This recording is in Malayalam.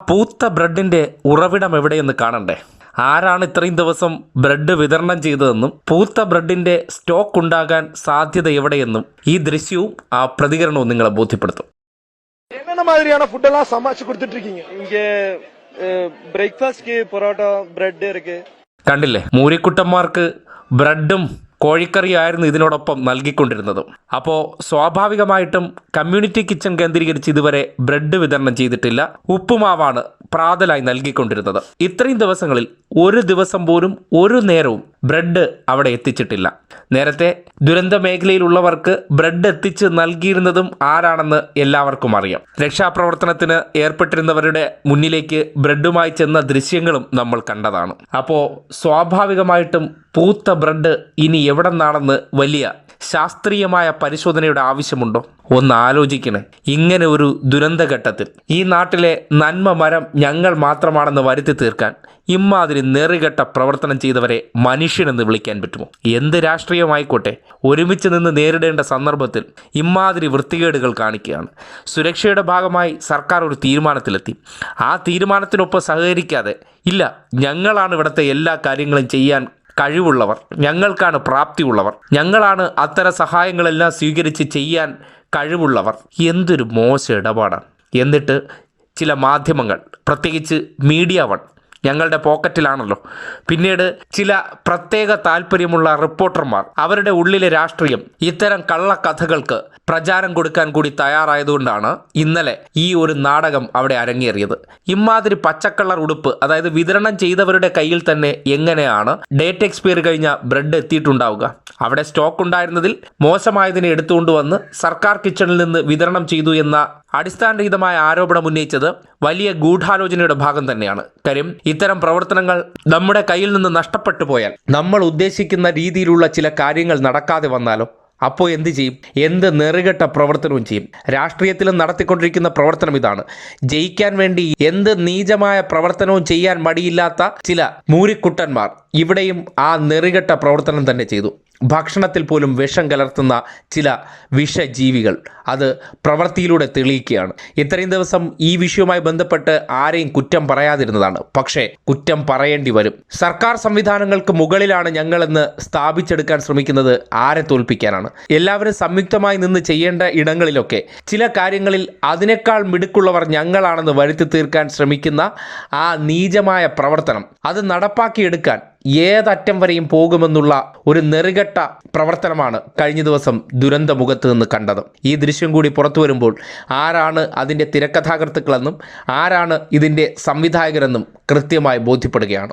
പൂത്ത ബ്രെഡിന്റെ ഉറവിടം എവിടെയെന്ന് കാണണ്ടേ ആരാണ് ഇത്രയും ദിവസം ബ്രെഡ് വിതരണം ചെയ്തതെന്നും പൂത്ത ബ്രെഡിന്റെ സ്റ്റോക്ക് ഉണ്ടാകാൻ സാധ്യത എവിടെയെന്നും ഈ ദൃശ്യവും ആ പ്രതികരണവും നിങ്ങളെ ബോധ്യപ്പെടുത്തും என்னென்ன மாதிரியான ஃபுட் எல்லாம் சமைச்சு கொடுத்துட்டு இருக்கீங்க இங்க பிரேக்ஃபாஸ்ட்க்கு பரோட்டா பிரெட் இருக்கு കണ്ടില്ലേ മൂരിക്കുട്ടന്മാർക്ക് ബ്രെഡും കോഴിക്കറിയായിരുന്നു ഇതിനോടൊപ്പം നൽകിക്കൊണ്ടിരുന്നത്. അപ്പോൾ സ്വാഭാവികമായിട്ടും കമ്മ്യൂണിറ്റി കിച്ചൺ കേന്ദ്രീകരിച്ച് ഇതുവരെ ബ്രെഡ് വിതരണം ചെയ്തിട്ടില്ല. ഉപ്പുമാവാണ് പ്രാതലായി നൽകിക്കൊണ്ടിരുന്നത്. ഇത്രയും ദിവസങ്ങളിൽ ഒരു ദിവസം പോലും ഒരു നേരവും ബ്രെഡ് അവിടെ എത്തിച്ചിട്ടില്ല. നേരത്തെ ദുരന്ത മേഖലയിലുള്ളവർക്ക് ബ്രെഡ് എത്തിച്ച് നൽകിയിരുന്നതും ആരാണെന്ന് എല്ലാവർക്കും അറിയാം. രക്ഷാപ്രവർത്തനത്തിന് ഏർപ്പെട്ടിരുന്നവരുടെ മുന്നിലേക്ക് ബ്രെഡുമായി ചെന്ന ദൃശ്യങ്ങളും നമ്മൾ കണ്ടതാണ്. അപ്പോൾ സ്വാഭാവികമായിട്ടും പൂത്ത ബ്രെഡ് ഇനി എവിടെ നിന്നാണെന്ന് വലിയ ശാസ്ത്രീയമായ പരിശോധനയുടെ ആവശ്യമുണ്ടോ? ഒന്ന് ആലോചിക്കണേ. ഇങ്ങനെ ഒരു ദുരന്തഘട്ടത്തിൽ ഈ നാട്ടിലെ നന്മ മരം ഞങ്ങൾ മാത്രമാണെന്ന് വരുത്തി തീർക്കാൻ ഇമ്മാതിരി നെറികെട്ട പ്രവർത്തനം ചെയ്തവരെ മനുഷ്യനെന്ന് വിളിക്കാൻ പറ്റുമോ? എന്ത് രാഷ്ട്രീയമായിക്കോട്ടെ. ഒരുമിച്ച് നിന്ന് നേരിടേണ്ട സന്ദർഭത്തിൽ ഇമ്മാതിരി വൃത്തികേടുകൾ കാണിക്കുകയാണ്. സുരക്ഷയുടെ ഭാഗമായി സർക്കാർ ഒരു തീരുമാനത്തിലെത്തി. ആ തീരുമാനത്തിനൊപ്പം സഹകരിക്കാതെ ഇല്ല ഞങ്ങളാണ് ഇവിടുത്തെ എല്ലാ കാര്യങ്ങളും ചെയ്യാൻ കഴിവുള്ളവർ ഞങ്ങൾക്കാണ് പ്രാപ്തിയുള്ളവർ ഞങ്ങളാണ് അത്തരം സഹായങ്ങളെല്ലാം സ്വീകരിച്ച് ചെയ്യാൻ കഴിവുള്ളവർ. എന്തൊരു മോശം ഇടപാടാണ്. എന്നിട്ട് ചില മാധ്യമങ്ങൾ പ്രത്യേകിച്ച് മീഡിയ വൺ ഞങ്ങളുടെ പോക്കറ്റിലാണല്ലോ. പിന്നീട് ചില പ്രത്യേക താല്പര്യമുള്ള റിപ്പോർട്ടർമാർ അവരുടെ ഉള്ളിലെ രാഷ്ട്രീയം ഇത്തരം കള്ളക്കഥകൾക്ക് പ്രചാരം കൊടുക്കാൻ കൂടി തയ്യാറായതുകൊണ്ടാണ് ഇന്നലെ ഈ ഒരു നാടകം അവിടെ അരങ്ങേറിയത്. ഇമാതിരി പച്ചക്കള്ളർ ഉടുപ്പ് അതായത് വിതരണം ചെയ്തവരുടെ കയ്യിൽ തന്നെ എങ്ങനെയാണ് ഡേറ്റ് എക്സ്പയർ കഴിഞ്ഞ ബ്രെഡ് എത്തിയിട്ടുണ്ടാവുക? അവിടെ സ്റ്റോക്ക് ഉണ്ടായിരുന്നതിൽ മോശമായതിനെ എടുത്തുകൊണ്ടുവന്ന് സർക്കാർ കിച്ചണിൽ നിന്ന് വിതരണം ചെയ്തു എന്ന അടിസ്ഥാനരഹിതമായ ആരോപണം ഉന്നയിച്ചത് വലിയ ഗൂഢാലോചനയുടെ ഭാഗം തന്നെയാണ്. കാര്യം ഇത്തരം പ്രവർത്തനങ്ങൾ നമ്മുടെ കയ്യിൽ നിന്ന് നഷ്ടപ്പെട്ടു പോയാൽ നമ്മൾ ഉദ്ദേശിക്കുന്ന രീതിയിലുള്ള ചില കാര്യങ്ങൾ നടക്കാതെ വന്നാലോ? അപ്പോൾ എന്ത് ചെയ്യും? എന്ത് നെറുകെട്ട പ്രവർത്തനവും ചെയ്യും? രാഷ്ട്രീയത്തിലും നടത്തിക്കൊണ്ടിരിക്കുന്ന പ്രവർത്തനം ഇതാണ്. ജയിക്കാൻ വേണ്ടി എന്ത് നീചമായ പ്രവർത്തനവും ചെയ്യാൻ മടിയില്ലാത്ത ചില മൂരിക്കുട്ടന്മാർ ഇവിടെയും ആ നെറുകെട്ട പ്രവർത്തനം തന്നെ ചെയ്തു. ഭക്ഷണത്തിൽ പോലും വിഷം കലർത്തുന്ന ചില വിഷജീവികൾ അത് പ്രവൃത്തിയിലൂടെ തെളിയിക്കുകയാണ്. ഇത്രയും ദിവസം ഈ വിഷയവുമായി ബന്ധപ്പെട്ട് ആരെയും കുറ്റം പറയാതിരുന്നതാണ്. പക്ഷേ കുറ്റം പറയേണ്ടി വരും. സർക്കാർ സംവിധാനങ്ങൾക്ക് മുകളിലാണ് ഞങ്ങളെന്ന് സ്ഥാപിച്ചെടുക്കാൻ ശ്രമിക്കുന്നത് ആരെ തോൽപ്പിക്കാനാണ്. എല്ലാവരും സംയുക്തമായി നിന്ന് ചെയ്യേണ്ട ഇടങ്ങളിലൊക്കെ ചില കാര്യങ്ങളിൽ അതിനേക്കാൾ മിടുക്കുള്ളവർ ഞങ്ങളാണെന്ന് വരുത്തി തീർക്കാൻ ശ്രമിക്കുന്ന ആ നീചമായ പ്രവർത്തനം അത് നടപ്പാക്കിയെടുക്കാൻ ഏതറ്റം വരെയും പോകുമെന്നുള്ള ഒരു നെറുകെട്ട പ്രവർത്തനമാണ് കഴിഞ്ഞ ദിവസം ദുരന്ത മുഖത്ത് നിന്ന് കണ്ടത്. ഈ ദൃശ്യം കൂടി പുറത്തു വരുമ്പോൾ ആരാണ് അതിന്റെ തിരക്കഥാകൃത്തുക്കളെന്നും ആരാണ് ഇതിന്റെ സംവിധായകരെന്നും കൃത്യമായി ബോധ്യപ്പെടുകയാണ്.